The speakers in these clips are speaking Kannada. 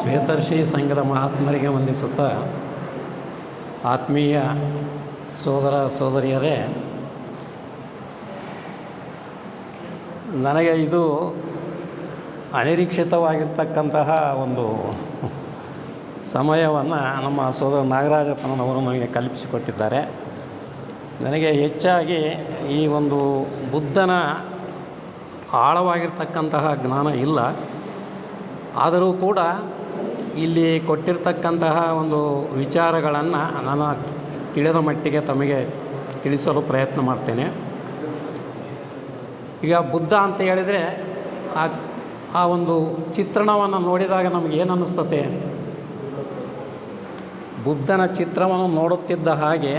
ಶ್ವೇತರ್ಷಿ ಸಂಘದ ಮಹಾತ್ಮರಿಗೆ ವಂದಿಸುತ್ತಾ ಆತ್ಮೀಯ ಸೋದರ ಸೋದರಿಯರೇ, ನನಗೆ ಇದು ಅನಿರೀಕ್ಷಿತವಾಗಿರ್ತಕ್ಕಂತಹ ಒಂದು ಸಮಯವನ್ನು ನಮ್ಮ ಸೋದರ ನಾಗರಾಜಪ್ಪನವರು ನನಗೆ ಕಲ್ಪಿಸಿಕೊಟ್ಟಿದ್ದಾರೆ. ನನಗೆ ಹೆಚ್ಚಾಗಿ ಈ ಒಂದು ಬುದ್ಧನ ಆಳವಾಗಿರ್ತಕ್ಕಂತಹ ಜ್ಞಾನ ಇಲ್ಲ. ಆದರೂ ಕೂಡ ಇಲ್ಲಿ ಕೊಟ್ಟಿರ್ತಕ್ಕಂತಹ ಒಂದು ವಿಚಾರಗಳನ್ನು ನಾನು ತಿಳಿದ ಮಟ್ಟಿಗೆ ತಮಗೆ ತಿಳಿಸಲು ಪ್ರಯತ್ನ ಮಾಡ್ತೇನೆ. ಈಗ ಬುದ್ಧ ಅಂತ ಹೇಳಿದರೆ ಆ ಆ ಒಂದು ಚಿತ್ರಣವನ್ನು ನೋಡಿದಾಗ ನಮಗೆ ಅನ್ನಿಸ್ತತೆ ಬುದ್ಧನ ಚಿತ್ರವನ್ನು ನೋಡುತ್ತಿದ್ದ ಹಾಗೆ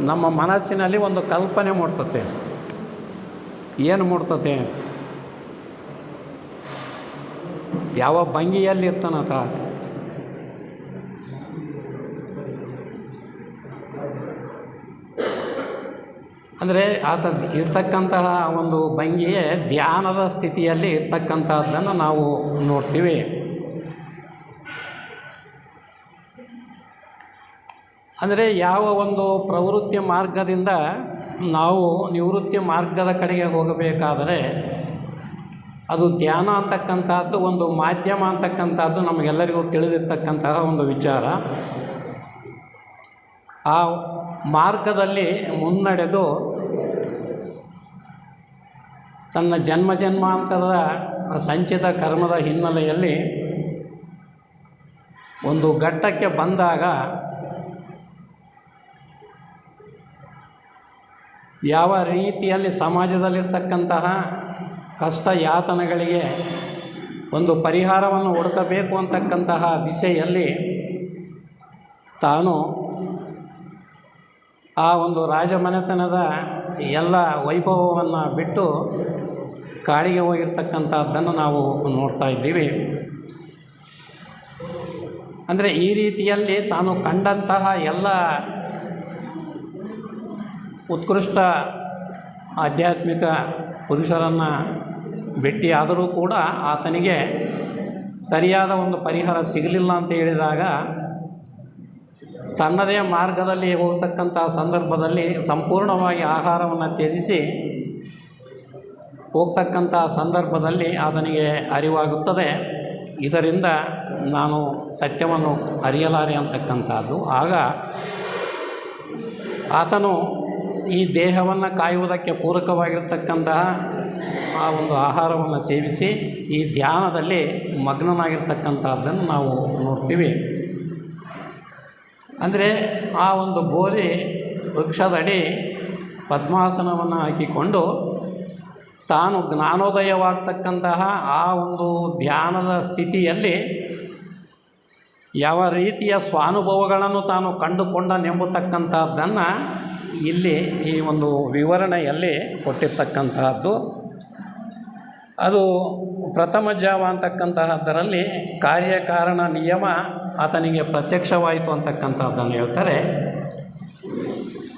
ನಮ್ಮ ಮನಸ್ಸಿನಲ್ಲಿ ಒಂದು ಕಲ್ಪನೆ ಮೂಡ್ತತೆ ಏನು ಮೂಡ್ತತೆ? ಯಾವ ಭಂಗಿಯಲ್ಲಿ ಇರ್ತಾನತ ಅಂದರೆ ಆತ ಇರ್ತಕ್ಕಂತಹ ಒಂದು ಭಂಗಿಯೇ ಧ್ಯಾನದ ಸ್ಥಿತಿಯಲ್ಲಿ ಇರ್ತಕ್ಕಂಥದ್ದನ್ನು ನಾವು ನೋಡ್ತೀವಿ. ಅಂದರೆ ಯಾವ ಒಂದು ಪ್ರವೃತ್ತಿ ಮಾರ್ಗದಿಂದ ನಾವು ನಿವೃತ್ತಿ ಮಾರ್ಗದ ಕಡೆಗೆ ಹೋಗಬೇಕಾದರೆ ಅದು ಧ್ಯಾನ ಅಂತಕ್ಕಂಥದ್ದು, ಒಂದು ಮಾಧ್ಯಮ ಅಂತಕ್ಕಂಥದ್ದು ನಮಗೆಲ್ಲರಿಗೂ ತಿಳಿದಿರ್ತಕ್ಕಂತಹ ಒಂದು ವಿಚಾರ. ಆ ಮಾರ್ಗದಲ್ಲಿ ಮುನ್ನಡೆದು ತನ್ನ ಜನ್ಮ ಜನ್ಮಾಂತರದ ಸಂಚಿತ ಕರ್ಮದ ಹಿನ್ನೆಲೆಯಲ್ಲಿ ಒಂದು ಘಟ್ಟಕ್ಕೆ ಬಂದಾಗ ಯಾವ ರೀತಿಯಲ್ಲಿ ಸಮಾಜದಲ್ಲಿರ್ತಕ್ಕಂತಹ ಕಷ್ಟ ಯಾತನೆಗಳಿಗೆ ಒಂದು ಪರಿಹಾರವನ್ನು ಹುಡುಕಬೇಕು ಅಂತಕ್ಕಂತಹ ದಿಶೆಯಲ್ಲಿ ತಾನು ಆ ಒಂದು ರಾಜಮನೆತನದ ಎಲ್ಲ ವೈಭವವನ್ನು ಬಿಟ್ಟು ಕಾಡಿಗೆ ಹೋಗಿರ್ತಕ್ಕಂಥದ್ದನ್ನು ನಾವು ನೋಡ್ತಾ ಇದ್ದೀವಿ. ಅಂದರೆ ಈ ರೀತಿಯಲ್ಲಿ ತಾನು ಕಂಡಂತಹ ಎಲ್ಲ ಉತ್ಕೃಷ್ಟ ಆಧ್ಯಾತ್ಮಿಕ ಪುರುಷರನ್ನು ಭೇಟಿಯಾದರೂ ಕೂಡ ಆತನಿಗೆ ಸರಿಯಾದ ಒಂದು ಪರಿಹಾರ ಸಿಗಲಿಲ್ಲ ಅಂತ ಹೇಳಿದಾಗ ತನ್ನದೇ ಮಾರ್ಗದಲ್ಲಿ ಹೋಗ್ತಕ್ಕಂಥ ಸಂದರ್ಭದಲ್ಲಿ ಸಂಪೂರ್ಣವಾಗಿ ಆಹಾರವನ್ನು ತ್ಯಜಿಸಿ ಹೋಗ್ತಕ್ಕಂಥ ಸಂದರ್ಭದಲ್ಲಿ ಆತನಿಗೆ ಅರಿವಾಗುತ್ತದೆ. ಇದರಿಂದ ನಾನು ಸತ್ಯವನ್ನು ಅರಿಯಲಾರೆ ಅಂತಕ್ಕಂಥದ್ದು. ಆಗ ಆತನು ಈ ದೇಹವನ್ನು ಕಾಯುವುದಕ್ಕೆ ಪೂರಕವಾಗಿರ್ತಕ್ಕಂತಹ ಆ ಒಂದು ಆಹಾರವನ್ನು ಸೇವಿಸಿ ಈ ಧ್ಯಾನದಲ್ಲಿ ಮಗ್ನನಾಗಿರ್ತಕ್ಕಂಥದ್ದನ್ನು ನಾವು ನೋಡ್ತೀವಿ. ಅಂದರೆ ಆ ಒಂದು ಬೋಧಿ ವೃಕ್ಷದಡಿ ಪದ್ಮಾಸನವನ್ನು ಹಾಕಿಕೊಂಡು ತಾನು ಜ್ಞಾನೋದಯವಾಗ್ತಕ್ಕಂತಹ ಆ ಒಂದು ಧ್ಯಾನದ ಸ್ಥಿತಿಯಲ್ಲಿ ಯಾವ ರೀತಿಯ ಸ್ವಾನುಭವಗಳನ್ನು ತಾನು ಕಂಡುಕೊಂಡನೆಂಬತಕ್ಕಂಥದ್ದನ್ನು ಇಲ್ಲಿ ಈ ಒಂದು ವಿವರಣೆಯಲ್ಲಿ ಕೊಟ್ಟಿರ್ತಕ್ಕಂತಹದ್ದು. ಅದು ಪ್ರಥಮ ಜಾವ ಅಂತಕ್ಕಂತಹದ್ದರಲ್ಲಿ ಕಾರ್ಯಕಾರಣ ನಿಯಮ ಆತನಿಗೆ ಪ್ರತ್ಯಕ್ಷವಾಯಿತು ಅಂತಕ್ಕಂಥದ್ದನ್ನು ಹೇಳ್ತಾರೆ.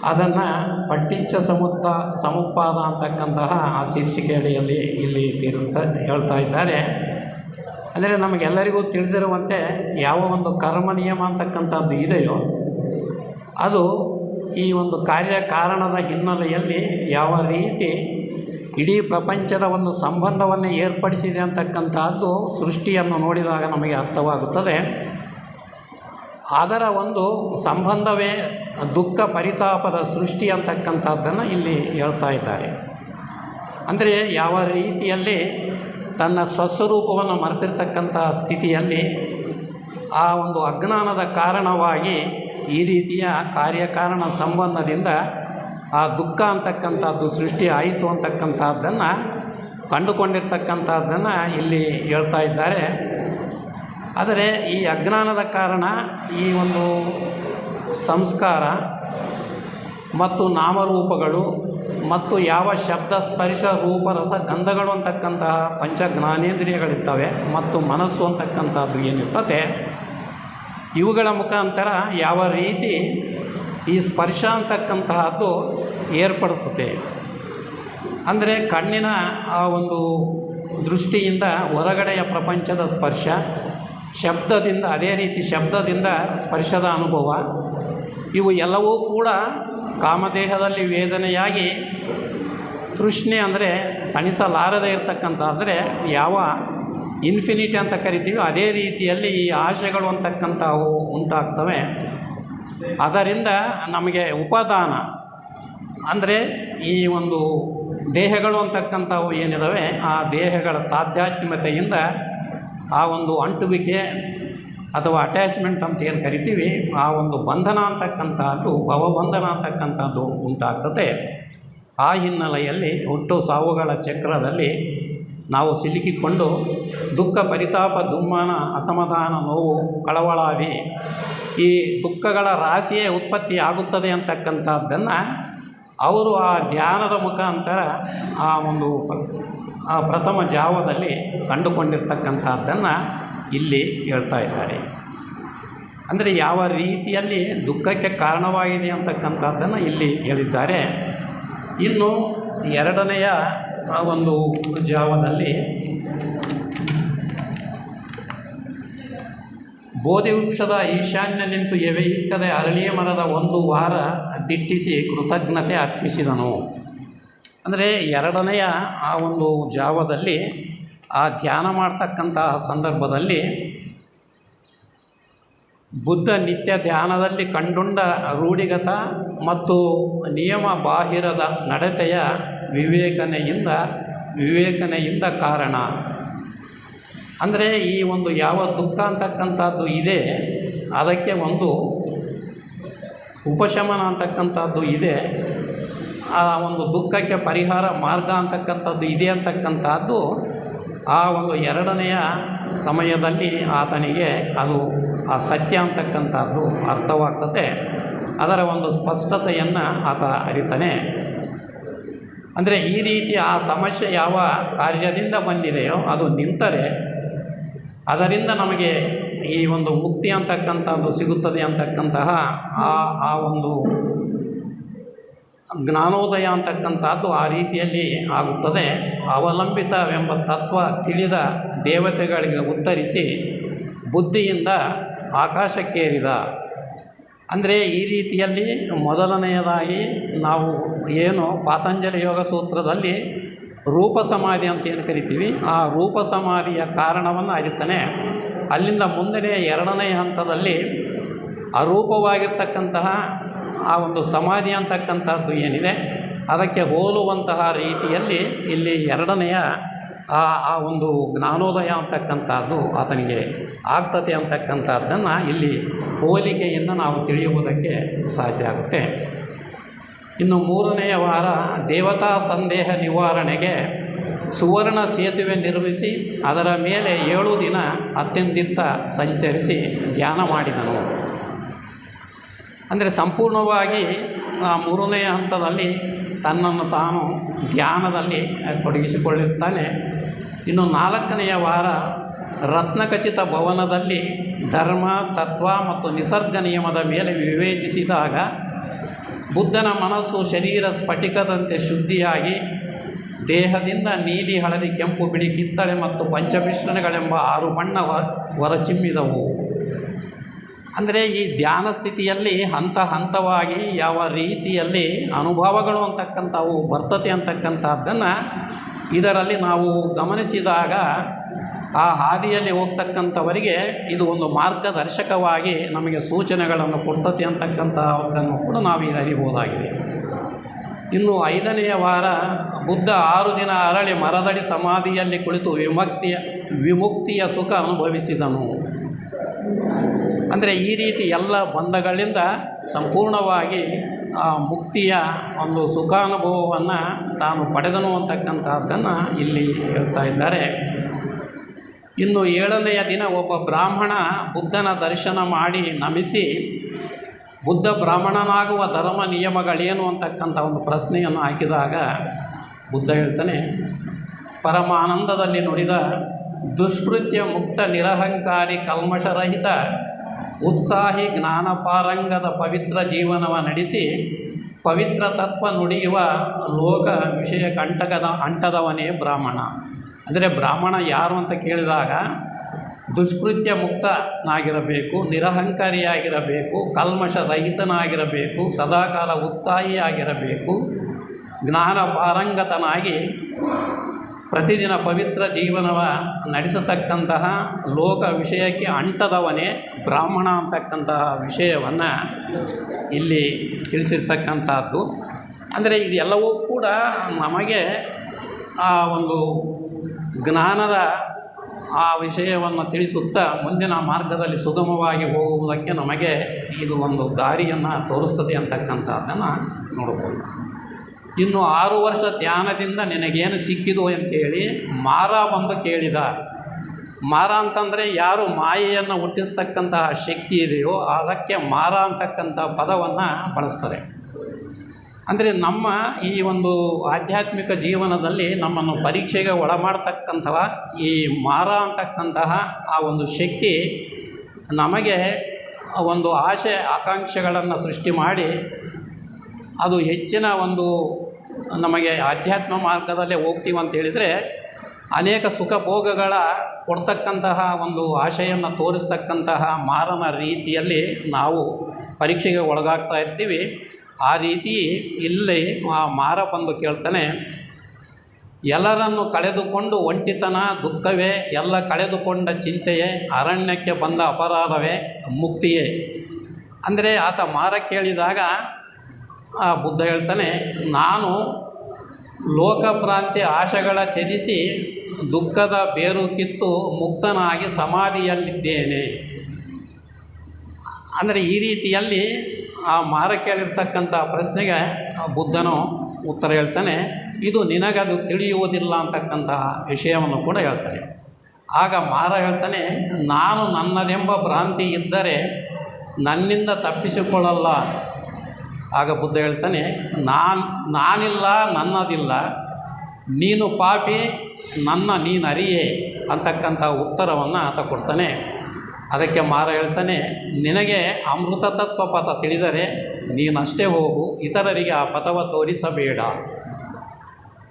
ಅದನ್ನು ಪಟ್ಟಿಚ್ಚ ಸಮುತ್ತ ಸಮುಪಾದ ಅಂತಕ್ಕಂತಹ ಆ ಶೀರ್ಷಿಕೆಯಲ್ಲಿ ಇಲ್ಲಿ ತೀರಿಸ್ತಾ ಹೇಳ್ತಾ ಇದ್ದಾರೆ. ಅಂದರೆ ನಮಗೆಲ್ಲರಿಗೂ ತಿಳಿದಿರುವಂತೆ ಯಾವ ಒಂದು ಕರ್ಮ ನಿಯಮ ಅಂತಕ್ಕಂಥದ್ದು ಇದೆಯೋ ಅದು ಈ ಒಂದು ಕಾರ್ಯ ಕಾರಣದ ಹಿನ್ನೆಲೆಯಲ್ಲಿ ಯಾವ ರೀತಿ ಇಡೀ ಪ್ರಪಂಚದ ಒಂದು ಸಂಬಂಧವನ್ನು ಏರ್ಪಡಿಸಿದೆ ಅಂತಕ್ಕಂಥದ್ದು ಸೃಷ್ಟಿಯನ್ನು ನೋಡಿದಾಗ ನಮಗೆ ಅರ್ಥವಾಗುತ್ತದೆ. ಅದರ ಒಂದು ಸಂಬಂಧವೇ ದುಃಖ ಪರಿತಾಪದ ಸೃಷ್ಟಿ ಅಂತಕ್ಕಂಥದ್ದನ್ನು ಇಲ್ಲಿ ಹೇಳ್ತಾ ಇದ್ದಾರೆ. ಅಂದರೆ ಯಾವ ರೀತಿಯಲ್ಲಿ ತನ್ನ ಸ್ವಸ್ವರೂಪವನ್ನು ಮರೆತಿರ್ತಕ್ಕಂಥ ಸ್ಥಿತಿಯಲ್ಲಿ ಆ ಒಂದು ಅಜ್ಞಾನದ ಕಾರಣವಾಗಿ ಈ ರೀತಿಯ ಕಾರ್ಯಕಾರಣ ಸಂಬಂಧದಿಂದ ಆ ದುಃಖ ಅಂತಕ್ಕಂಥದ್ದು ಸೃಷ್ಟಿ ಆಯಿತು ಅಂತಕ್ಕಂಥದ್ದನ್ನು ಕಂಡುಕೊಂಡಿರ್ತಕ್ಕಂಥದ್ದನ್ನು ಇಲ್ಲಿ ಹೇಳ್ತಾ ಇದ್ದಾರೆ. ಆದರೆ ಈ ಅಜ್ಞಾನದ ಕಾರಣ ಈ ಒಂದು ಸಂಸ್ಕಾರ ಮತ್ತು ನಾಮರೂಪಗಳು ಮತ್ತು ಯಾವ ಶಬ್ದ ಸ್ಪರ್ಶ ರೂಪ ರಸ ಗಂಧಗಳು ಅಂತಕ್ಕಂತಹ ಪಂಚ ಜ್ಞಾನೇಂದ್ರಿಯಗಳಿರ್ತವೆ ಮತ್ತು ಮನಸ್ಸು ಅಂತಕ್ಕಂಥದ್ದು ಏನಿರ್ತದೆ ಇವುಗಳ ಮುಖಾಂತರ ಯಾವ ರೀತಿ ಈ ಸ್ಪರ್ಶ ಅಂತಕ್ಕಂತಹದ್ದು ಏರ್ಪಡುತ್ತದೆ. ಅಂದರೆ ಕಣ್ಣಿನ ಆ ಒಂದು ದೃಷ್ಟಿಯಿಂದ ಹೊರಗಡೆಯ ಪ್ರಪಂಚದ ಸ್ಪರ್ಶ, ಶಬ್ದದಿಂದ, ಅದೇ ರೀತಿ ಶಬ್ದದಿಂದ ಸ್ಪರ್ಶದ ಅನುಭವ, ಇವು ಎಲ್ಲವೂ ಕೂಡ ಕಾಮದೇಹದಲ್ಲಿ ವೇದನೆಯಾಗಿ ತೃಷ್ಣೆ ಅಂದರೆ ತಣಿಸಲಾರದೇ ಇರತಕ್ಕಂಥ ಅಂದರೆ ಯಾವ ಇನ್ಫಿನಿಟಿ ಅಂತ ಕರಿತೀವಿ, ಅದೇ ರೀತಿಯಲ್ಲಿ ಈ ಆಶೆಗಳು ಅಂತಕ್ಕಂಥವು ಉಂಟಾಗ್ತವೆ. ಅದರಿಂದ ನಮಗೆ ಉಪಾದಾನ, ಅಂದರೆ ಈ ಒಂದು ದೇಹಗಳು ಅಂತಕ್ಕಂಥವು ಏನಿದ್ದಾವೆ ಆ ದೇಹಗಳ ತಾಧ್ಯಾತ್ಮತೆಯಿಂದ ಆ ಒಂದು ಅಂಟುವಿಕೆ ಅಥವಾ ಅಟ್ಯಾಚ್ಮೆಂಟ್ ಅಂತ ಏನು ಕರಿತೀವಿ, ಆ ಒಂದು ಬಂಧನ ಅಂತಕ್ಕಂಥದ್ದು, ಭವಬಂಧನ ಅಂತಕ್ಕಂಥದ್ದು ಉಂಟಾಗ್ತದೆ. ಆ ಹಿನ್ನೆಲೆಯಲ್ಲಿ ಹುಟ್ಟು ಸಾವುಗಳ ಚಕ್ರದಲ್ಲಿ ನಾವು ಸಿಲುಕಿಕೊಂಡು ದುಃಖ ಪರಿತಾಪ ದುಮ್ಮಾನ ಅಸಮಾಧಾನ ನೋವು ಕಳವಳಾದಿ ಈ ದುಃಖಗಳ ರಾಶಿಯೇ ಉತ್ಪತ್ತಿ ಆಗುತ್ತದೆ ಅಂತಕ್ಕಂಥದ್ದನ್ನು ಅವರು ಆ ಧ್ಯಾನದ ಮುಖಾಂತರ ಆ ಒಂದು ಆ ಪ್ರಥಮ ಜಾವದಲ್ಲಿ ಕಂಡುಕೊಂಡಿರ್ತಕ್ಕಂಥದ್ದನ್ನು ಇಲ್ಲಿ ಹೇಳ್ತಾ ಇದ್ದಾರೆ. ಅಂದರೆ ಯಾವ ರೀತಿಯಲ್ಲಿ ದುಃಖಕ್ಕೆ ಕಾರಣವಾಗಿದೆ ಅಂತಕ್ಕಂಥದ್ದನ್ನು ಇಲ್ಲಿ ಹೇಳಿದ್ದಾರೆ. ಇನ್ನು ಎರಡನೆಯ ಆ ಒಂದು ಜಾವದಲ್ಲಿ ಬೋಧಿ ವೃಕ್ಷದ ಈಶಾನ್ಯ ನಿಂತು ಎವೆಯಿಕ್ಕದೆ ಅರಳಿಯ ಮರದ ಒಂದು ವಾರ ದಿಟ್ಟಿಸಿ ಕೃತಜ್ಞತೆ ಅರ್ಪಿಸಿದನು. ಅಂದರೆ ಎರಡನೆಯ ಆ ಒಂದು ಜಾವದಲ್ಲಿ ಆ ಧ್ಯಾನ ಮಾಡ್ತಕ್ಕಂತಹ ಸಂದರ್ಭದಲ್ಲಿ ಬುದ್ಧ ನಿತ್ಯ ಧ್ಯಾನದಲ್ಲಿ ಕಂಡುಂಡ ರೂಢಿಗತ ಮತ್ತು ನಿಯಮ ಬಾಹಿರದ ನಡತೆಯ ವಿವೇಕನೆಯಿಂದ ವಿವೇಕನೆಯಿಂದ ಕಾರಣ. ಅಂದರೆ ಈ ಒಂದು ಯಾವ ದುಃಖ ಅಂತಕ್ಕಂಥದ್ದು ಇದೆ, ಅದಕ್ಕೆ ಒಂದು ಉಪಶಮನ ಅಂತಕ್ಕಂಥದ್ದು ಇದೆ, ಆ ಒಂದು ದುಃಖಕ್ಕೆ ಪರಿಹಾರ ಮಾರ್ಗ ಅಂತಕ್ಕಂಥದ್ದು ಇದೆ ಅಂತಕ್ಕಂಥದ್ದು, ಆ ಒಂದು ಎರಡನೆಯ ಸಮಯದಲ್ಲಿ ಆತನಿಗೆ ಅದು ಆ ಸತ್ಯ ಅಂತಕ್ಕಂಥದ್ದು ಅರ್ಥವಾಗ್ತದೆ. ಅದರ ಒಂದು ಸ್ಪಷ್ಟತೆಯನ್ನು ಆತ ಅರಿತಾನೆ. ಅಂದರೆ ಈ ರೀತಿ ಆ ಸಮಸ್ಯೆ ಯಾವ ಕಾರ್ಯದಿಂದ ಬಂದಿದೆಯೋ ಅದು ನಿಂತರೆ ಅದರಿಂದ ನಮಗೆ ಈ ಒಂದು ಮುಕ್ತಿ ಅಂತಕ್ಕಂಥದ್ದು ಸಿಗುತ್ತದೆ ಅಂತಕ್ಕಂತಹ ಆ ಆ ಒಂದು ಜ್ಞಾನೋದಯ ಅಂತಕ್ಕಂಥದ್ದು ಆ ರೀತಿಯಲ್ಲಿ ಆಗುತ್ತದೆ. ಅವಲಂಬಿತವೆಂಬ ತತ್ವ ತಿಳಿದ ದೇವತೆಗಳಿಗೆ ಉತ್ತರಿಸಿ ಬುದ್ಧಿಯಿಂದ ಆಕಾಶಕ್ಕೇರಿದ ಅಂದರೆ ಈ ರೀತಿಯಲ್ಲಿ ಮೊದಲನೆಯದಾಗಿ ನಾವು ಏನು ಪಾತಂಜಲಿ ಯೋಗ ಸೂತ್ರದಲ್ಲಿ ರೂಪ ಸಮಾಧಿ ಅಂತ ಏನು ಕರಿತೀವಿ, ಆ ರೂಪ ಸಮಾಧಿಯ ಕಾರಣವನ್ನು ಅರಿತಾನೆ. ಅಲ್ಲಿಂದ ಮುಂದನೇ ಎರಡನೇ ಹಂತದಲ್ಲಿ ಅರೂಪವಾಗಿರ್ತಕ್ಕಂತಹ ಆ ಒಂದು ಸಮಾಧಿ ಅಂತಕ್ಕಂಥದ್ದು ಏನಿದೆ, ಅದಕ್ಕೆ ಹೋಲುವಂತಹ ರೀತಿಯಲ್ಲಿ ಇಲ್ಲಿ ಎರಡನೆಯ ಆ ಆ ಒಂದು ಜ್ಞಾನೋದಯ ಅಂತಕ್ಕಂಥದ್ದು ಆತನಿಗೆ ಆಗ್ತದೆ ಅಂತಕ್ಕಂಥದ್ದನ್ನು ಇಲ್ಲಿ ಹೋಲಿಕೆಯಿಂದ ನಾವು ತಿಳಿಯುವುದಕ್ಕೆ ಸಾಧ್ಯ ಆಗುತ್ತೆ. ಇನ್ನು ಮೂರನೆಯ ವಾರ ದೇವತಾ ಸಂದೇಹ ನಿವಾರಣೆಗೆ ಸುವರ್ಣ ಸೇತುವೆ ನಿರ್ಮಿಸಿ ಅದರ ಮೇಲೆ ಏಳು ದಿನ ಅತ್ಯಂತ ಸಂಚರಿಸಿ ಧ್ಯಾನ ಮಾಡಿದನು. ಅಂದರೆ ಸಂಪೂರ್ಣವಾಗಿ ಆ ಮೂರನೆಯ ಹಂತದಲ್ಲಿ ತನ್ನನ್ನು ತಾನು ಧ್ಯಾನದಲ್ಲಿ ತೊಡಗಿಸಿಕೊಳ್ಳುತ್ತಾನೆ. ಇನ್ನು ನಾಲ್ಕನೆಯ ವಾರ ರತ್ನಖಚಿತ ಭವನದಲ್ಲಿ ಧರ್ಮ, ತತ್ವ ಮತ್ತು ನಿಸರ್ಗ ನಿಯಮದ ಮೇಲೆ ವಿವೇಚಿಸಿದಾಗ ಬುದ್ಧನ ಮನಸ್ಸು ಶರೀರ ಸ್ಫಟಿಕದಂತೆ ಶುದ್ಧಿಯಾಗಿ, ದೇಹದಿಂದ ನೀಲಿ, ಹಳದಿ, ಕೆಂಪು, ಬಿಳಿ, ಕಿತ್ತಳೆ ಮತ್ತು ಪಂಚಮಿಶ್ರಣಗಳೆಂಬ ಆರು ಬಣ್ಣ ಹೊರ ಹೊರಚಿಮ್ಮಿದವು. ಅಂದರೆ ಈ ಧ್ಯಾನ ಸ್ಥಿತಿಯಲ್ಲಿ ಹಂತ ಹಂತವಾಗಿ ಯಾವ ರೀತಿಯಲ್ಲಿ ಅನುಭವಗಳು ಅಂತಕ್ಕಂಥವು ಬರ್ತತೆ ಅಂತಕ್ಕಂಥದ್ದನ್ನು ಇದರಲ್ಲಿ ನಾವು ಗಮನಿಸಿದಾಗ ಆ ಹಾದಿಯಲ್ಲಿ ಹೋಗ್ತಕ್ಕಂಥವರಿಗೆ ಇದು ಒಂದು ಮಾರ್ಗದರ್ಶಕವಾಗಿ ನಮಗೆ ಸೂಚನೆಗಳನ್ನು ಕೊಡ್ತದೆ ಅಂತಕ್ಕಂಥದ್ದನ್ನು ಕೂಡ ನಾವು ಇಲ್ಲಿ ಅರಿಬಹುದಾಗಿದೆ ಇನ್ನು ಐದನೆಯ ವಾರ ಬುದ್ಧ ಆರು ದಿನ ಅರಳಿ ಮರದಡಿ ಸಮಾಧಿಯಲ್ಲಿ ಕುಳಿತು ವಿಮುಕ್ತಿಯ ವಿಮುಕ್ತಿಯ ಸುಖ ಅನುಭವಿಸಿದನು. ಅಂದರೆ ಈ ರೀತಿ ಎಲ್ಲ ಬಂಧಗಳಿಂದ ಸಂಪೂರ್ಣವಾಗಿ ಆ ಮುಕ್ತಿಯ ಒಂದು ಸುಖಾನುಭವವನ್ನು ತಾನು ಪಡೆದನು ಅಂತಕ್ಕಂಥದ್ದನ್ನು ಇಲ್ಲಿ ಹೇಳ್ತಾ ಇದ್ದಾರೆ. ಇನ್ನು ಏಳನೆಯ ದಿನ ಒಬ್ಬ ಬ್ರಾಹ್ಮಣ ಬುದ್ಧನ ದರ್ಶನ ಮಾಡಿ ನಮಿಸಿ, ಬುದ್ಧ ಬ್ರಾಹ್ಮಣನಾಗುವ ಧರ್ಮ ನಿಯಮಗಳೇನು ಅಂತಕ್ಕಂಥ ಒಂದು ಪ್ರಶ್ನೆಯನ್ನು ಹಾಕಿದಾಗ ಬುದ್ಧ ಹೇಳ್ತಾನೆ, ಪರಮಾನಂದದಲ್ಲಿ ನುಡಿದ ದುಷ್ಕೃತ್ಯ ಮುಕ್ತ ನಿರಹಂಕಾರಿ ಕಲ್ಮಶರಹಿತ ಉತ್ಸಾಹಿ ಜ್ಞಾನಪಾರಂಗದ ಪವಿತ್ರ ಜೀವನವ ನಡೆಸಿ, ಪವಿತ್ರ ತತ್ವ ನುಡಿಯುವ ಲೋಕ ವಿಷಯ ಕಂಟಕದ ಅಂಟದವನೇ ಬ್ರಾಹ್ಮಣ. ಅಂದರೆ ಬ್ರಾಹ್ಮಣ ಯಾರು ಅಂತ ಕೇಳಿದಾಗ ದುಷ್ಕೃತ್ಯ ಮುಕ್ತನಾಗಿರಬೇಕು, ನಿರಹಂಕಾರಿಯಾಗಿರಬೇಕು ಕಲ್ಮಶ ರಹಿತನಾಗಿರಬೇಕು, ಸದಾಕಾಲ ಉತ್ಸಾಹಿಯಾಗಿರಬೇಕು ಜ್ಞಾನ ಪಾರಂಗತನಾಗಿ ಪ್ರತಿದಿನ ಪವಿತ್ರ ಜೀವನವ ನಡೆಸತಕ್ಕಂತಹ ಲೋಕ ವಿಷಯಕ್ಕೆ ಅಂಟದವನೇ ಬ್ರಾಹ್ಮಣ ಅಂತಕ್ಕಂತಹ ವಿಷಯವನ್ನು ಇಲ್ಲಿ ತಿಳಿಸಿರ್ತಕ್ಕಂಥದ್ದು. ಅಂದರೆ ಇದೆಲ್ಲವೂ ಕೂಡ ನಮಗೆ ಆ ಒಂದು ಜ್ಞಾನದ ಆ ವಿಷಯವನ್ನು ತಿಳಿಸುತ್ತಾ ಮುಂದಿನ ಮಾರ್ಗದಲ್ಲಿ ಸುಗಮವಾಗಿ ಹೋಗುವುದಕ್ಕೆ ನಮಗೆ ಇದು ಒಂದು ದಾರಿಯನ್ನು ತೋರಿಸ್ತದೆ ಅಂತಕ್ಕಂಥದ್ದನ್ನು ನೋಡ್ಬೋದು. ಇನ್ನು ಆರು ವರ್ಷ ಧ್ಯಾನದಿಂದ ನಿನಗೇನು ಸಿಕ್ಕಿದು ಅಂತೇಳಿ ಮಾರ ಬಂದು ಕೇಳಿದ. ಮಾರ ಅಂತಂದರೆ ಯಾರು ಮಾಯೆಯನ್ನು ಹುಟ್ಟಿಸ್ತಕ್ಕಂತಹ ಶಕ್ತಿ ಇದೆಯೋ ಅದಕ್ಕೆ ಮಾರ ಅಂತಕ್ಕಂಥ ಪದವನ್ನು ಬಳಸ್ತಾರೆ. ಅಂದರೆ ನಮ್ಮ ಈ ಒಂದು ಆಧ್ಯಾತ್ಮಿಕ ಜೀವನದಲ್ಲಿ ನಮ್ಮನ್ನು ಪರೀಕ್ಷೆಗೆ ಒಳಮಾಡ್ತಕ್ಕಂತಹ, ಈ ಮಾರ ಅಂತಕ್ಕಂತಹ ಆ ಒಂದು ಶಕ್ತಿ ನಮಗೆ ಒಂದು ಆಶೆ, ಆಕಾಂಕ್ಷೆಗಳನ್ನು ಸೃಷ್ಟಿ ಮಾಡಿ ಅದು ಹೆಚ್ಚಿನ ಒಂದು ನಮಗೆ ಆಧ್ಯಾತ್ಮ ಮಾರ್ಗದಲ್ಲೇ ಹೋಗ್ತೀವಿ ಅಂತ ಹೇಳಿದರೆ ಅನೇಕ ಸುಖ ಭೋಗಗಳ ಕೊಡ್ತಕ್ಕಂತಹ ಒಂದು ಆಶೆಯನ್ನು ತೋರಿಸ್ತಕ್ಕಂತಹ ಮಾರನ ರೀತಿಯಲ್ಲಿ ನಾವು ಪರೀಕ್ಷೆಗೆ ಒಳಗಾಗ್ತಾ ಇರ್ತೀವಿ. ಆ ರೀತಿ ಇಲ್ಲಿ ಆ ಮಾರ ಬಂದು ಕೇಳ್ತಾನೆ, ಎಲ್ಲರನ್ನು ಕಳೆದುಕೊಂಡು ಒಂಟಿತನ, ದುಃಖವೇ, ಎಲ್ಲ ಕಳೆದುಕೊಂಡ ಚಿಂತೆಯೇ, ಅರಣ್ಯಕ್ಕೆ ಬಂದ ಅಪರಾಧವೇ, ಮುಕ್ತಿಯೇ? ಅಂದರೆ ಆತ ಮಾರ ಕೇಳಿದಾಗ ಆ ಬುದ್ಧ ಹೇಳ್ತಾನೆ, ನಾನು ಲೋಕಭ್ರಾಂತಿ ಆಶೆಗಳ ತ್ಯಜಿಸಿ ದುಃಖದ ಬೇರು ಕಿತ್ತು ಮುಕ್ತನಾಗಿ ಸಮಾಧಿಯಲ್ಲಿದ್ದೇನೆ. ಅಂದರೆ ಈ ರೀತಿಯಲ್ಲಿ ಆ ಮಾರ ಪ್ರಶ್ನೆಗೆ ಬುದ್ಧನು ಉತ್ತರ ಹೇಳ್ತಾನೆ, ಇದು ನಿನಗದು ತಿಳಿಯುವುದಿಲ್ಲ ಅಂತಕ್ಕಂತಹ ವಿಷಯವನ್ನು ಕೂಡ ಹೇಳ್ತಾನೆ. ಆಗ ಮಾರ ಹೇಳ್ತಾನೆ, ನಾನು ನನ್ನದೆಂಬ ಭ್ರಾಂತಿ ಇದ್ದರೆ ನನ್ನಿಂದ ತಪ್ಪಿಸಿಕೊಳ್ಳಲ್ಲ. ಆಗ ಬುದ್ಧ ಹೇಳ್ತಾನೆ, ನಾನು, ನಾನಿಲ್ಲ, ನನ್ನದಿಲ್ಲ, ನೀನು ಪಾಪಿ, ನನ್ನ ನೀನು ಅರಿಯೇ ಅಂತಕ್ಕಂಥ ಉತ್ತರವನ್ನು ಆತ ಕೊಡ್ತಾನೆ. ಅದಕ್ಕೆ ಮಾರ ಹೇಳ್ತಾನೆ, ನಿನಗೆ ಅಮೃತ ತತ್ವ ಪಥ ತಿಳಿದರೆ ನೀನಷ್ಟೇ ಹೋಗು, ಇತರರಿಗೆ ಆ ಪಥವ ತೋರಿಸಬೇಡ.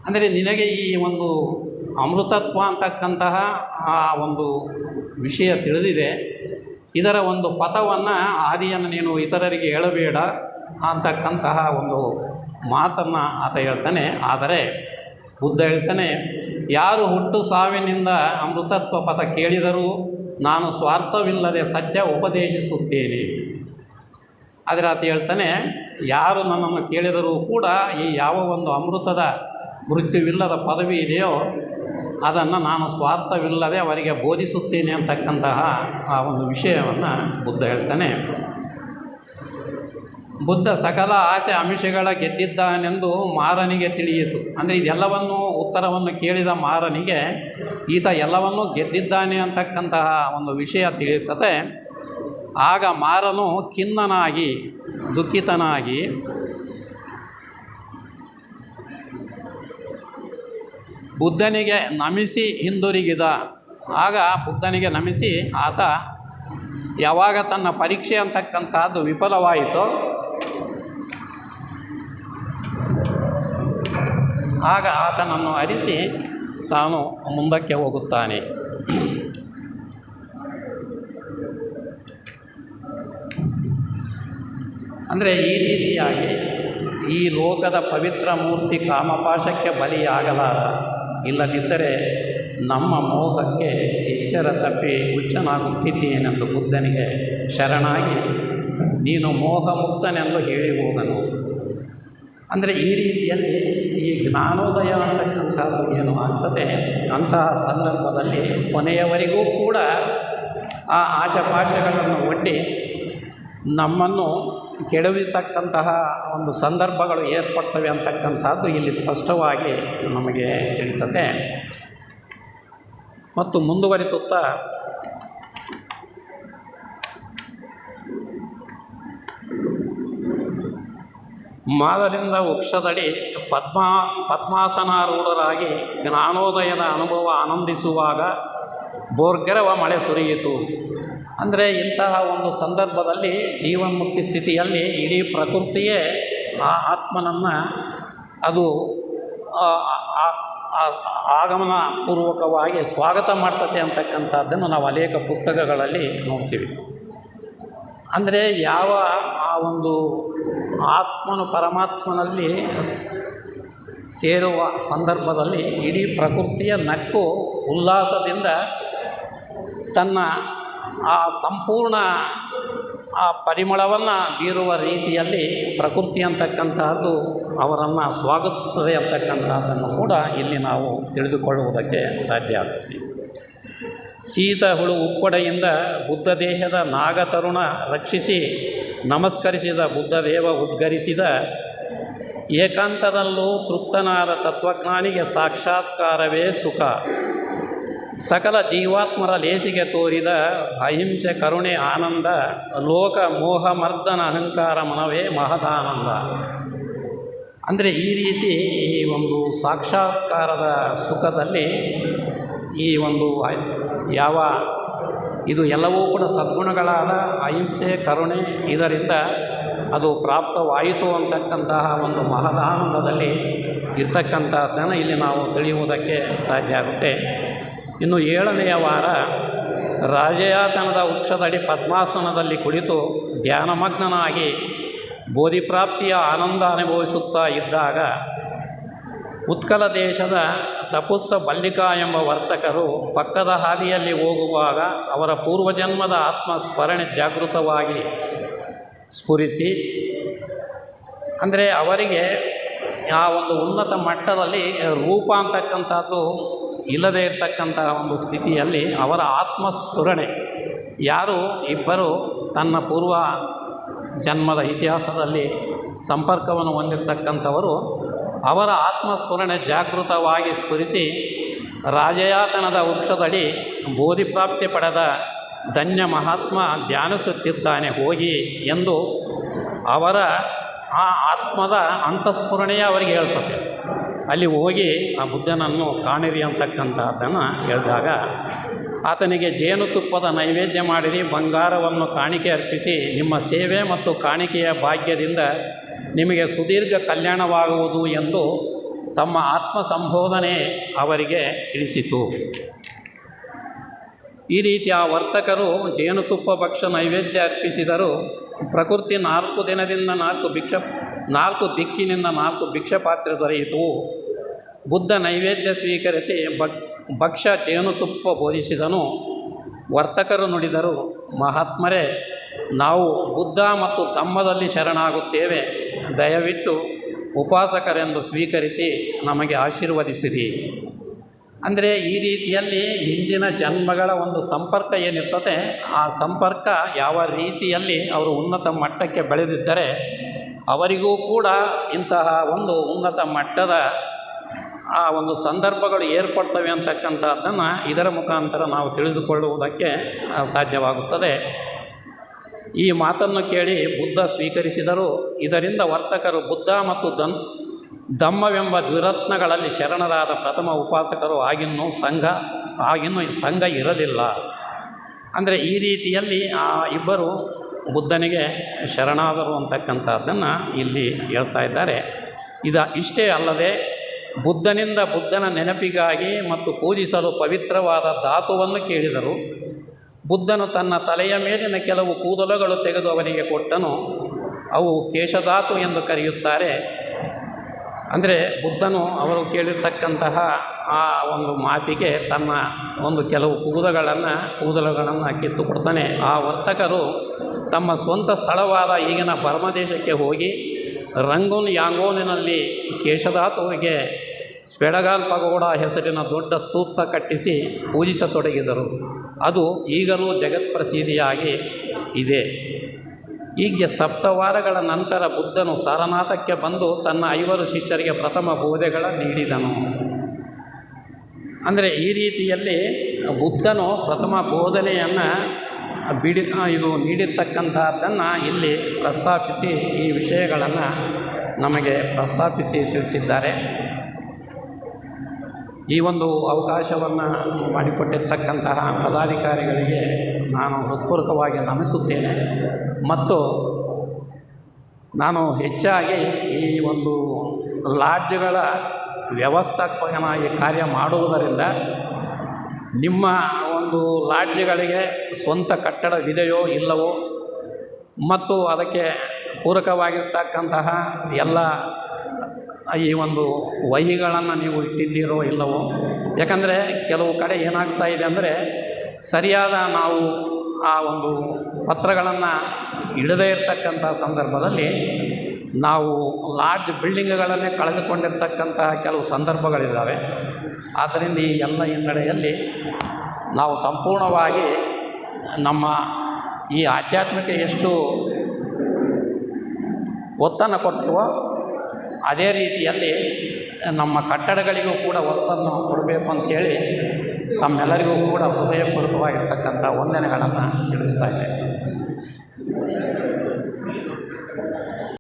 ಅಂದರೆ ನಿನಗೆ ಈ ಒಂದು ಅಮೃತತ್ವ ಅಂತಕ್ಕಂತಹ ಆ ಒಂದು ವಿಷಯ ತಿಳಿದಿದೆ. ಇದರ ಒಂದು ಪಥವನ್ನು ಹಾದಿಯನ್ನು ನೀನು ಇತರರಿಗೆ ಹೇಳಬೇಡ ಅಂತಕ್ಕಂತಹ ಒಂದು ಮಾತನ್ನು ಆತ ಹೇಳ್ತಾನೆ. ಆದರೆ ಬುದ್ಧ ಹೇಳ್ತಾನೆ, ಯಾರು ಹುಟ್ಟು ಸಾವಿನಿಂದ ಅಮೃತತ್ವ ಪಥ ಕೇಳಿದರೂ ನಾನು ಸ್ವಾರ್ಥವಿಲ್ಲದೆ ಸತ್ಯ ಉಪದೇಶಿಸುತ್ತೇನೆ. ಆದರೆ ಆತ ಹೇಳ್ತಾನೆ, ಯಾರು ನನ್ನನ್ನು ಕೇಳಿದರೂ ಕೂಡ ಈ ಯಾವ ಒಂದು ಅಮೃತದ ಮೃತ್ಯುವಿಲ್ಲದ ಪದವಿ ಇದೆಯೋ ಅದನ್ನು ನಾನು ಸ್ವಾರ್ಥವಿಲ್ಲದೆ ಅವರಿಗೆ ಬೋಧಿಸುತ್ತೇನೆ ಅಂತಕ್ಕಂತಹ ಆ ಒಂದು ವಿಷಯವನ್ನು ಬುದ್ಧ ಹೇಳ್ತಾನೆ. ಬುದ್ಧ ಸಕಲ ಆಸೆ ಆಮಿಷಗಳ ಗೆದ್ದಿದ್ದಾನೆಂದು ಮಾರನಿಗೆ ತಿಳಿಯಿತು. ಅಂದರೆ ಇದೆಲ್ಲವನ್ನು ಉತ್ತರವನ್ನು ಕೇಳಿದ ಮಾರನಿಗೆ, ಈತ ಎಲ್ಲವನ್ನೂ ಗೆದ್ದಿದ್ದಾನೆ ಅಂತಕ್ಕಂತಹ ಒಂದು ವಿಷಯ ತಿಳಿಯುತ್ತದೆ. ಆಗ ಮಾರನು ಖಿನ್ನನಾಗಿ, ದುಃಖಿತನಾಗಿ, ಬುದ್ಧನಿಗೆ ನಮಿಸಿ ಹಿಂದಿರುಗಿದ. ಆಗ ಬುದ್ಧನಿಗೆ ನಮಿಸಿ, ಆತ ಯಾವಾಗ ತನ್ನ ಪರೀಕ್ಷೆ ಅಂತಕ್ಕಂಥದ್ದು ವಿಫಲವಾಯಿತೋ ಆಗ ಆತನನ್ನು ಅರಿಸಿ ತಾನು ಮುಂದಕ್ಕೆ ಹೋಗುತ್ತಾನೆ. ಅಂದರೆ ಈ ರೀತಿಯಾಗಿ ಈ ಲೋಕದ ಪವಿತ್ರ ಮೂರ್ತಿ ಕಾಮಪಾಶಕ್ಕೆ ಬಲಿಯಾಗಲಾರ, ಇಲ್ಲದಿದ್ದರೆ ನಮ್ಮ ಮೋಹಕ್ಕೆ ಎಚ್ಚರ ತಪ್ಪಿ ಹುಚ್ಚನಾಗುತ್ತಿದ್ದೇನೆಂದು ಬುದ್ಧನಿಗೆ ಶರಣಾಗಿ, ನೀನು ಮೋಹ ಮುಕ್ತನೆಂದು ಹೇಳಿ ಹೋದನು ಅಂದರೆ ಈ ರೀತಿಯಲ್ಲಿ ಈ ಜ್ಞಾನೋದಯ ಅಂತಕ್ಕಂಥದ್ದು ಏನು ಆಗ್ತದೆ ಅಂತಹ ಸಂದರ್ಭದಲ್ಲಿ ಕೊನೆಯವರೆಗೂ ಕೂಡ ಆ ಆಶಪಾಶಗಳನ್ನು ಒಡ್ಡಿ ನಮ್ಮನ್ನು ಕೆಡವಿತಕ್ಕಂತಹ ಒಂದು ಸಂದರ್ಭಗಳು ಏರ್ಪಡ್ತವೆ ಅಂತಕ್ಕಂಥದ್ದು ಇಲ್ಲಿ ಸ್ಪಷ್ಟವಾಗಿ ನಮಗೆ ತಿಳಿತದೆ. ಮತ್ತು ಮುಂದುವರಿಸುತ್ತಾ ಮಾದರಿಂದ ವೃಕ್ಷದಡಿ ಪದ್ಮ, ಪದ್ಮಾಸನಾರೂಢರಾಗಿ ಜ್ಞಾನೋದಯದ ಅನುಭವ ಆನಂದಿಸುವಾಗ ಬೋರ್ಗರವ ಮಳೆ ಸುರಿಯಿತು. ಅಂದರೆ ಇಂತಹ ಒಂದು ಸಂದರ್ಭದಲ್ಲಿ ಜೀವನ್ಮುಕ್ತಿ ಸ್ಥಿತಿಯಲ್ಲಿ ಇಡೀ ಪ್ರಕೃತಿಯೇ ಆ ಆತ್ಮನನ್ನು ಅದು ಆಗಮನ ಪೂರ್ವಕವಾಗಿ ಸ್ವಾಗತ ಮಾಡ್ತದೆ ಅಂತಕ್ಕಂಥದ್ದನ್ನು ನಾವು ಅನೇಕ ಪುಸ್ತಕಗಳಲ್ಲಿ ನೋಡ್ತೀವಿ. ಅಂದರೆ ಯಾವ ಆ ಒಂದು ಆತ್ಮನು ಪರಮಾತ್ಮನಲ್ಲಿ ಸೇರುವ ಸಂದರ್ಭದಲ್ಲಿ ಇಡೀ ಪ್ರಕೃತಿಯ ನಕ್ಕು ಉಲ್ಲಾಸದಿಂದ ತನ್ನ ಆ ಸಂಪೂರ್ಣ ಆ ಪರಿಮಳವನ್ನು ಬೀರುವ ರೀತಿಯಲ್ಲಿ ಪ್ರಕೃತಿ ಅಂತಕ್ಕಂತಹದ್ದು ಅವರನ್ನು ಸ್ವಾಗತಿಸದೆ ಅಂತಕ್ಕಂಥದ್ದನ್ನು ಕೂಡ ಇಲ್ಲಿ ನಾವು ತಿಳಿದುಕೊಳ್ಳುವುದಕ್ಕೆ ಸಾಧ್ಯ ಆಗುತ್ತೆ. ಶೀತ ಹುಳು ಉಪ್ಪಡೆಯಿಂದ ಬುದ್ಧ ದೇಹದ ನಾಗತರುಣ ರಕ್ಷಿಸಿ ನಮಸ್ಕರಿಸಿದ ಬುದ್ಧದೇವ ಉದ್ಗರಿಸಿದ ಏಕಾಂತದಲ್ಲೂ ತೃಪ್ತನಾದ ತತ್ವಜ್ಞಾನಿಗೆ ಸಾಕ್ಷಾತ್ಕಾರವೇ ಸುಖ. ಸಕಲ ಜೀವಾತ್ಮರ ಲೇಸಿಗೆ ತೋರಿದ ಅಹಿಂಸೆ, ಕರುಣೆ, ಆನಂದ, ಲೋಕ ಮೋಹಮರ್ದನ ಅಹಂಕಾರ, ಮನವೇ ಮಹದಾನಂದ. ಅಂದರೆ ಈ ರೀತಿ ಈ ಒಂದು ಸಾಕ್ಷಾತ್ಕಾರದ ಸುಖದಲ್ಲಿ ಈ ಒಂದು ಯಾವ ಇದು ಎಲ್ಲವೂ ಕೂಡ ಸದ್ಗುಣಗಳಾದ ಅಹಿಂಸೆ, ಕರುಣೆ ಇದರಿಂದ ಅದು ಪ್ರಾಪ್ತವಾಯಿತು ಅಂತಕ್ಕಂತಹ ಒಂದು ಮಹದಾನಂದದಲ್ಲಿ ಇರ್ತಕ್ಕಂಥದ್ದನ್ನು ಇಲ್ಲಿ ನಾವು ತಿಳಿಯುವುದಕ್ಕೆ ಸಾಧ್ಯ ಆಗುತ್ತೆ. ಇನ್ನು ಏಳನೆಯ ವಾರ ರಾಜಯಾತನದ ವೃಕ್ಷದಡಿ ಪದ್ಮಾಸನದಲ್ಲಿ ಕುಳಿತು ಧ್ಯಾನಮಗ್ನನಾಗಿ ಬೋಧಿಪ್ರಾಪ್ತಿಯ ಆನಂದ ಅನುಭವಿಸುತ್ತಾ ಇದ್ದಾಗ ಉತ್ಕಲ ದೇಶದ ತಪಸ್ಸ ಬಲ್ಲಿಕಾ ಎಂಬ ವರ್ತಕರು ಪಕ್ಕದ ಹಾದಿಯಲ್ಲಿ ಹೋಗುವಾಗ ಅವರ ಪೂರ್ವಜನ್ಮದ ಆತ್ಮ ಸ್ಮರಣೆ ಜಾಗೃತವಾಗಿ ಸ್ಫುರಿಸಿ, ಅಂದರೆ ಅವರಿಗೆ ಆ ಒಂದು ಉನ್ನತ ಮಟ್ಟದಲ್ಲಿ ರೂಪ ಅಂತಕ್ಕಂಥದ್ದು ಇಲ್ಲದೇ ಇರತಕ್ಕಂಥ ಒಂದು ಸ್ಥಿತಿಯಲ್ಲಿ ಅವರ ಆತ್ಮಸ್ಫುರಣೆ ಯಾರು? ಇಬ್ಬರು ತನ್ನ ಪೂರ್ವ ಜನ್ಮದ ಇತಿಹಾಸದಲ್ಲಿ ಸಂಪರ್ಕವನ್ನು ಹೊಂದಿರತಕ್ಕಂಥವರು ಅವರ ಆತ್ಮಸ್ಫುರಣೆ ಜಾಗೃತವಾಗಿ ಸ್ಫುರಿಸಿ ರಾಜಯಾತನದ ವೃಕ್ಷದಡಿ ಬೋಧಿಪ್ರಾಪ್ತಿ ಪಡೆದ ಧನ್ಯ ಮಹಾತ್ಮ ಧ್ಯಾನಿಸುತ್ತಿದ್ದಾನೆ ಹೋಗಿ ಎಂದು ಅವರ ಆ ಆತ್ಮದ ಅಂತಃಸ್ಫುರಣೆಯೇ ಅವರಿಗೆ ಹೇಳ್ತದೆ. ಅಲ್ಲಿ ಹೋಗಿ ಆ ಬುದ್ಧನನ್ನು ಕಾಣಿರಿ ಅಂತಕ್ಕಂಥದ್ದನ್ನು ಹೇಳಿದಾಗ ಆತನಿಗೆ ಜೇನುತುಪ್ಪದ ನೈವೇದ್ಯ ಮಾಡಿರಿ, ಬಂಗಾರವನ್ನು ಕಾಣಿಕೆ ಅರ್ಪಿಸಿ, ನಿಮ್ಮ ಸೇವೆ ಮತ್ತು ಕಾಣಿಕೆಯ ಭಾಗ್ಯದಿಂದ ನಿಮಗೆ ಸುದೀರ್ಘ ಕಲ್ಯಾಣವಾಗುವುದು ಎಂದು ತಮ್ಮ ಆತ್ಮ ಸಂಬೋಧನೆ ಅವರಿಗೆ ತಿಳಿಸಿತು. ಈ ರೀತಿ ಆ ವರ್ತಕರು ಜೇನುತುಪ್ಪ ಭಕ್ಷ ನೈವೇದ್ಯ ಅರ್ಪಿಸಿದರು. ಪ್ರಕೃತಿ ನಾಲ್ಕು ದಿನದಿಂದ ನಾಲ್ಕು ಭಿಕ್ಷ, ನಾಲ್ಕು ದಿಕ್ಕಿನಿಂದ ನಾಲ್ಕು ಭಿಕ್ಷಪಾತ್ರೆ ದೊರೆಯಿತು. ಬುದ್ಧ ನೈವೇದ್ಯ ಸ್ವೀಕರಿಸಿ ಭಕ್ ಭಕ್ಷ್ಯ ಜೇನುತುಪ್ಪ ಬೋಧಿಸಿದನು. ವರ್ತಕರು ನುಡಿದರು, ಮಹಾತ್ಮರೇ, ನಾವು ಬುದ್ಧ ಮತ್ತು ತಮ್ಮದಲ್ಲಿ ಶರಣಾಗುತ್ತೇವೆ. ದಯವಿಟ್ಟು ಉಪಾಸಕರೆಂದು ಸ್ವೀಕರಿಸಿ ನಮಗೆ ಆಶೀರ್ವದಿಸಿರಿ. ಅಂದರೆ ಈ ರೀತಿಯಲ್ಲಿ ಹಿಂದಿನ ಜನ್ಮಗಳ ಒಂದು ಸಂಪರ್ಕ ಏನಿರ್ತದೆ, ಆ ಸಂಪರ್ಕ ಯಾವ ರೀತಿಯಲ್ಲಿ ಅವರು ಉನ್ನತ ಮಟ್ಟಕ್ಕೆ ಬೆಳೆದಿದ್ದರೆ, ಅವರಿಗೂ ಕೂಡ ಇಂತಹ ಒಂದು ಉನ್ನತ ಮಟ್ಟದ ಆ ಒಂದು ಸಂದರ್ಭಗಳು ಏರ್ಪಡ್ತವೆ ಅಂತಕ್ಕಂಥದ್ದನ್ನು ಇದರ ಮುಖಾಂತರ ನಾವು ತಿಳಿದುಕೊಳ್ಳುವುದಕ್ಕೆ ಸಾಧ್ಯವಾಗುತ್ತದೆ. ಈ ಮಾತನ್ನು ಕೇಳಿ ಬುದ್ಧ ಸ್ವೀಕರಿಸಿದರು. ಇದರಿಂದ ವರ್ತಕರು ಬುದ್ಧ ಮತ್ತು ದನ್, ಧಮ್ಮವೆಂಬ ದ್ವಿರತ್ನಗಳಲ್ಲಿ ಶರಣರಾದ ಪ್ರಥಮ ಉಪಾಸಕರು ಆಗಿನ್ನೂ ಸಂಘ ಆಗಿನ್ನೂ ಸಂಘ ಇರಲಿಲ್ಲ. ಅಂದರೆ ಈ ರೀತಿಯಲ್ಲಿ, ಆ, ಇಬ್ಬರು ಬುದ್ಧನಿಗೆ ಶರಣಾದರು ಅಂತಕ್ಕಂಥದ್ದನ್ನು ಇಲ್ಲಿ ಹೇಳ್ತಾ ಇದ್ದಾರೆ. ಇದು ಇಷ್ಟೇ ಅಲ್ಲದೆ ಬುದ್ಧನಿಂದ ಬುದ್ಧನ ನೆನಪಿಗಾಗಿ ಮತ್ತು ಪೂಜಿಸಲು ಪವಿತ್ರವಾದ ಧಾತುವನ್ನು ಕೇಳಿದರು. ಬುದ್ಧನು ತನ್ನ ತಲೆಯ ಮೇಲಿನ ಕೆಲವು ಕೂದಲುಗಳು ತೆಗೆದು ಅವನಿಗೆ ಕೊಟ್ಟನು. ಅವು ಕೇಶಧಾತು ಎಂದು ಕರೆಯುತ್ತಾರೆ. ಅಂದರೆ ಬುದ್ಧನು ಅವರು ಕೇಳಿರ್ತಕ್ಕಂತಹ ಆ ಒಂದು ಮಾತಿಗೆ ತನ್ನ ಒಂದು ಕೆಲವು ಕೂದಲುಗಳನ್ನು ಕೂದಲುಗಳನ್ನು ಕಿತ್ತು ಕೊಡ್ತಾನೆ ಆ ವರ್ತಕರು ತಮ್ಮ ಸ್ವಂತ ಸ್ಥಳವಾದ ಈಗಿನ ಬರ್ಮ ದೇಶಕ್ಕೆ ಹೋಗಿ ರಂಗೂನ್ ಯಾಂಗೋನಿನಲ್ಲಿ ಕೇಶಧಾತುವಿಗೆ ಸ್ಪೆಡಗಾಲ್ ಪಗೋಡ ಹೆಸರಿನ ದೊಡ್ಡ ಸ್ತೂಪ ಕಟ್ಟಿಸಿ ಪೂಜಿಸತೊಡಗಿದರು. ಅದು ಈಗಲೂ ಜಗತ್ಪ್ರಸಿದ್ಧಿಯಾಗಿ ಇದೆ. ಹೀಗೆ ಸಪ್ತವಾರಗಳ ನಂತರ ಬುದ್ಧನು ಸಾರನಾಥಕ್ಕೆ ಬಂದು ತನ್ನ ಐವರು ಶಿಷ್ಯರಿಗೆ ಪ್ರಥಮ ಬೋಧೆಗಳ ನೀಡಿದನು. ಅಂದರೆ ಈ ರೀತಿಯಲ್ಲಿ ಬುದ್ಧನು ಪ್ರಥಮ ಬೋಧನೆಯನ್ನು ಬಿಡಿ ಇದು ನೀಡಿರ್ತಕ್ಕಂಥದ್ದನ್ನು ಇಲ್ಲಿ ಪ್ರಸ್ತಾಪಿಸಿ ಈ ವಿಷಯಗಳನ್ನು ನಮಗೆ ಪ್ರಸ್ತಾಪಿಸಿ ತಿಳಿಸಿದ್ದಾರೆ. ಈ ಒಂದು ಅವಕಾಶವನ್ನು ಮಾಡಿಕೊಟ್ಟಿರ್ತಕ್ಕಂತಹ ಪದಾಧಿಕಾರಿಗಳಿಗೆ ನಾನು ಹೃತ್ಪೂರ್ವಕವಾಗಿ ನಮಿಸುತ್ತೇನೆ. ಮತ್ತು ನಾನು ಹೆಚ್ಚಾಗಿ ಈ ಒಂದು ಲಾಡ್ಜ್ಗಳ ವ್ಯವಸ್ಥಾಪಕನಾಗಿ ಕಾರ್ಯ ಮಾಡುವುದರಿಂದ ನಿಮ್ಮ ಒಂದು ಲಾಡ್ಜ್ಗಳಿಗೆ ಸ್ವಂತ ಕಟ್ಟಡವಿದೆಯೋ ಇಲ್ಲವೋ ಮತ್ತು ಅದಕ್ಕೆ ಪೂರಕವಾಗಿರ್ತಕ್ಕಂತಹ ಎಲ್ಲ ಈ ಒಂದು ವಹಿಗಳನ್ನು ನೀವು ಇಟ್ಟಿದ್ದೀರೋ ಇಲ್ಲವೋ? ಯಾಕಂದರೆ ಕೆಲವು ಕಡೆ ಏನಾಗ್ತಾ ಇದೆ ಅಂದರೆ ಸರಿಯಾದ ನಾವು ಆ ಒಂದು ಪತ್ರಗಳನ್ನು ಇಡದೇ ಇರತಕ್ಕಂಥ ಸಂದರ್ಭದಲ್ಲಿ ನಾವು ಲಾಡ್ಜ್ ಬಿಲ್ಡಿಂಗ್ಗಳನ್ನೇ ಕಳೆದುಕೊಂಡಿರ್ತಕ್ಕಂತಹ ಕೆಲವು ಸಂದರ್ಭಗಳಿದ್ದಾವೆ. ಆದ್ದರಿಂದ ಈ ಎಲ್ಲ ಹಿನ್ನಡೆಯಲ್ಲಿ ನಾವು ಸಂಪೂರ್ಣವಾಗಿ ನಮ್ಮ ಈ ಆಧ್ಯಾತ್ಮಿಕ ಎಷ್ಟು ಒತ್ತನ್ನು ಕೊಡ್ತೀವೋ ಅದೇ ರೀತಿಯಲ್ಲಿ ನಮ್ಮ ಕಟ್ಟಡಗಳಿಗೂ ಕೂಡ ಒತ್ತನ್ನು ಕೊಡಬೇಕು ಅಂತೇಳಿ ತಮ್ಮೆಲ್ಲರಿಗೂ ಕೂಡ ಹೃದಯಪೂರ್ವಕವಾಗಿರ್ತಕ್ಕಂಥ ವಂದನೆಗಳನ್ನು ತಿಳಿಸ್ತಾ ಇದ್ದೇನೆ.